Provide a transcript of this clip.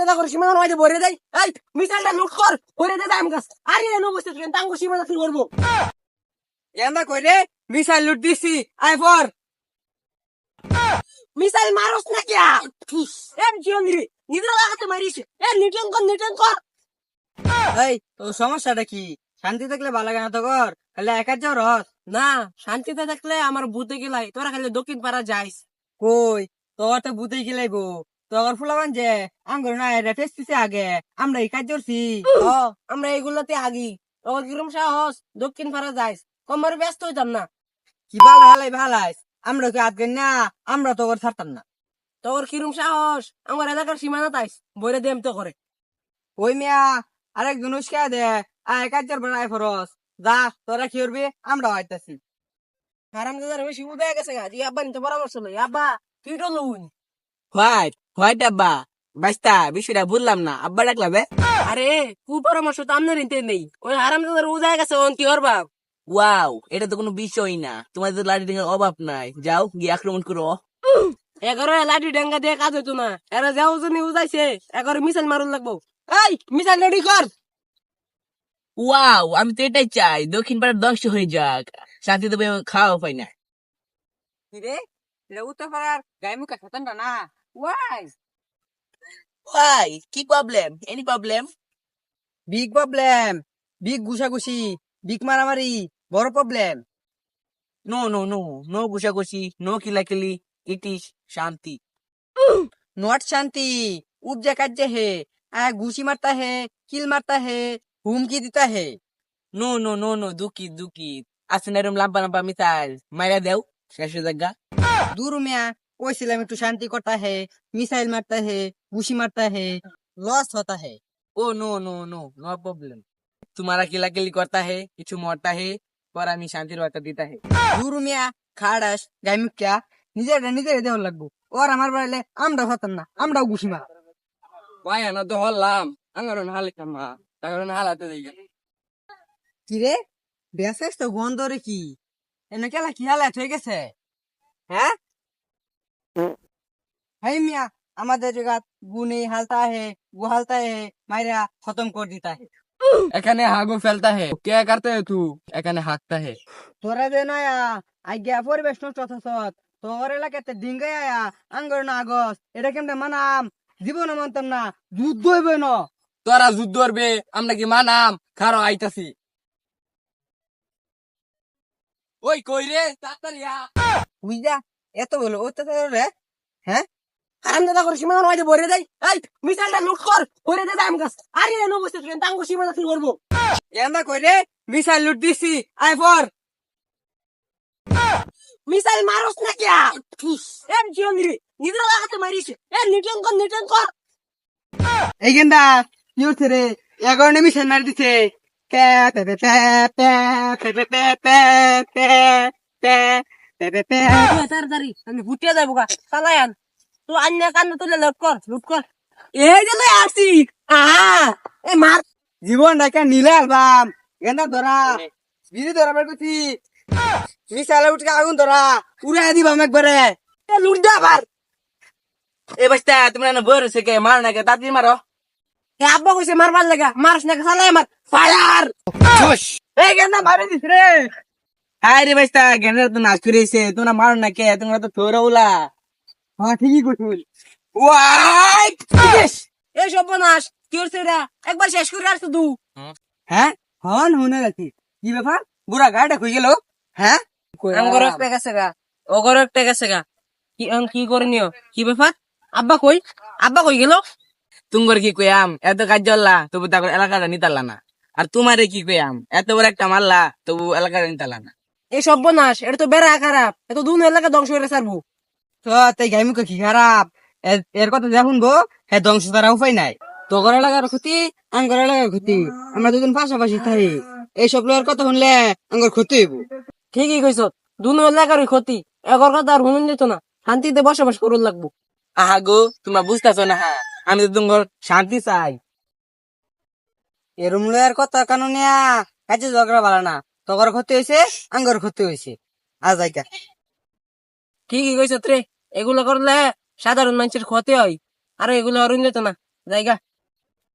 দাদা করে সীমানা নয় ভরে দেয় এই মিসাইলটা লুট কর ভরে দে দাম গাছ। আরে এনে বসে তুই তাঙ্গ সীমানা কি করব। এন্দা কইরে মিসাইল লুট দিছি আই ফর মিসাইল মারস না কিয়া এম জিও নিরে নিদ্রা লাগাতে মারিস। এ নিটন কর নিটন কর। এই তো সমস্যাটা কি? শান্তি থাকলে ভালো লাগে না তো কর? খালি একা যাও রস। না শান্তিতে থাকলে আমার বুদ্ধে গেলাই তোরা খালি দক্ষিণ পাড়া যাইস। কই? তোর তো বুঝেই গেলাই গো তোর ফুলাবান যে আঙ্গুর না এটা টেস্টিছে আগে আমরা এই কাজ করছি আমরা এগুলোতে আগি। তোর কিরম সাহস দক্ষিণ পাড়া যাইস। কমর ব্যস্ত হইতাম না। কি ভালো হালাই ভালাইস। আমরা কি আজকে না আমরা তো ওর ছাড়তাম না। তোর কিরম সাহস আমার এলাকার সীমানা তাইস বইরে দেম তো করে। ওই মিয়া আরেকজন উস্কা দে আয় কাজের বেড়াই ফরস। যা তোরা কি করবি? আমরা হইতাছি হারাম দাদার বেশি উদয় গেছে গা জি আব্বা নিতে পরামর্শ লই। আব্বা তুই তো লউন হোয়াইট আব্বা বাইস্তা বিষয়টা বুঝলাম না। আব্বা ডাকলা বে। আরে কু পরামর্শ তো আমনের নিতে নেই। ওই হারাম দাদার উদয় গেছে ওন কি ওয়াও এটা তো কোনো বিষয় না। তোমাদের লাঠি অভাব নাই। যাও গিয়ে আক্রমণ করো। এগারো লাঠি ডেঙ্গা দিয়ে কাজ হইতো না। এরা যাও জনি উজাইছে এগারো মিসাইল মারুন লাগবো। এই মিসাইল রেডি কর! ওয়াও আমি তো এটাই চাই দক্ষিণ পাড়ার ধ্বংস হয়ে যাক। শান্তিতে খাওয়া পাই না রে এটা উত্তর পাড়ার গায়ে মুখে না। ওয়াই ওয়াই কি problem any problem big problem big ঘুষাঘুষি big মারামারি বড় problem no no no no ঘুষাঘুষি no কিলাকিলি ইট ইজ শান্তি नॉट शांति उपजा काज्य है आ घुसी मारता है किल मारता है हुमकी देता है নো নো নো নো দুকি দুকি আসেন এরম লাম্পা লাম্পা মিসাইল মাইরা দেও শেষ হয়ে যাগা दूर কইছিলাম একটু শান্তি করতা হে মিসাইল মারতা হে ঘুষি মারতা হে লস হতা হে ও no no no no problem तुम्हारा किला किली करता है किचु मरता है पर আমি শান্তির বার্তা দিতা হে দূর মিয়া খাড়াস গাইমু কিয়া নিজের নিজের দেওয়া লাগবো ওর আমার বাড়লে আমরা হতাম না আমরাও ঘুষি মারা ভাই আনা তো হলাম আঙ্গারো না মা তাঙ্গারো না হালাতে দেই কি রে বেসাস তো গন্ধ রে কি এনে কেলা কি হালাত হয়ে গেছে হ্যাঁ হাই মিয়া আমাদের জায়গা গুনে হালতা হে গু হালতা হে মাইরা খতম কর দিতা হে। এখানে হাগো ফেলতা হে কে করতে হে তু? এখানে হাগতা হে। তোরা যে নয়া আজ্ঞা পরিবেশ নষ্ট হতাছত তোর এলাকাতে ডিঙ্গাই আয়া আঙ্গর না আগস এটা কেমনে মানাম? জীবন মানতাম না যুদ্ধ হইবে না। তোরা যুদ্ধ করবে আমরা কি মানাম? খারো আইতাছি। ওই কই রে? তাড়াতাড়ি আ। বুঝা এত বলো অত্যাচার রে হ্যাঁ হারাম দাদা করে সীমানা নয় ভরে দেয় এই মিসাইলটা লুট কর ভরে দে দাম গাছ আরে এনে বসে তুই তাঙ্গ কি করব মিসাইল লুট দিছি আই ফর মিসাইল মারস না কিয়া এম লাগাতে এ নিটন কর নিটন কর এই গেন্দা কি হচ্ছে রে মারি দিছে পে পে পে পে পে পে পে পে পে পে পে পে পে তুই তাড়াতাড়ি আমি ফুটিয়ে যাব গা। চালায়ান তুই আন্য কান্না তুলে লুট কর লুট কর। এই যে লই আসি। আ এ মার। জীবন ডাকা নিলে আলবাম গেন্দা ধরা বিড়ি ধরা বের করছি। মিসাইল উঠকে আগুন ধরা উড়াই দিবাম একবারে। এ লুট আবার। এ বাইস্তা তোমরা না বড় সে কে? মার না কে তাড়াতাড়ি মারো। এ আব্বা কইছে মারবার লাগা। মারস না চালাই মার। ফায়ার। এই গেন্দা মারি দিস রে। হাই রে বাইস্তা গেন্ডার তো নাচ করেছে তোমরা মারো না কে? তোমরা তো থোরা উলা হ্যাঁ ঠিকই কইছুল ওয়াই! এই সর্বনাশ কি হচ্ছে এটা? একবার শেষ করে আসতো তু হ্যাঁ? হন হুনে রাখি। কি ব্যাপার? বুড়া গাড়িটা খুই গেল? হ্যাঁ? আমগর একটা গেছে গা। ওগর একটা গেছে গা। কি আম কি করে নিও? কি ব্যাপার? আব্বা কই? আব্বা কই গেল? তুঙ্গর কি কইয়াম এত কাজ জল্লা তবু তারপর এলাকাটা নিতালা না। আর তোমারে কি কইয়াম এত বড় একটা মারলা তবু এলাকাটা নিতালা না। এই সর্বনাশ এটা তো বেড়া খারাপ এত দুন এলাকা ধ্বংস করে সারবো তো তাই গাই মুখে কি খারাপ? এর- কথা যা শুনব হ্যাঁ ধ্বংস তারা উপায় নাই। তোগর এলাকার ক্ষতি আঙ্গর এলাকার ক্ষতি। আমরা পাশাপাশি থাকি এইসব লোকের কথা শুনলে আঙ্গর ক্ষতি হইব। ঠিকই কইছ দুন এলাকার ক্ষতি। এগর কথা আর হুনুন যেত না শান্তিতে বসবাস করুন লাগবো। আহা গো তোমরা বুঝতেছো না হ্যাঁ আমি তো তোমার শান্তি চাই। এরম লোকের কথা কানুনিয়া কাজে ঝগড়া ভালো না। তোগর ক্ষতি হয়েছে আঙ্গর ক্ষতি হয়েছে আজ আইকা ঠিকই কইছ রে এগুলো করলে সাধারণ মানুষের ক্ষতি হয়, আর এগুলো অরুণ যেত না। জায়গা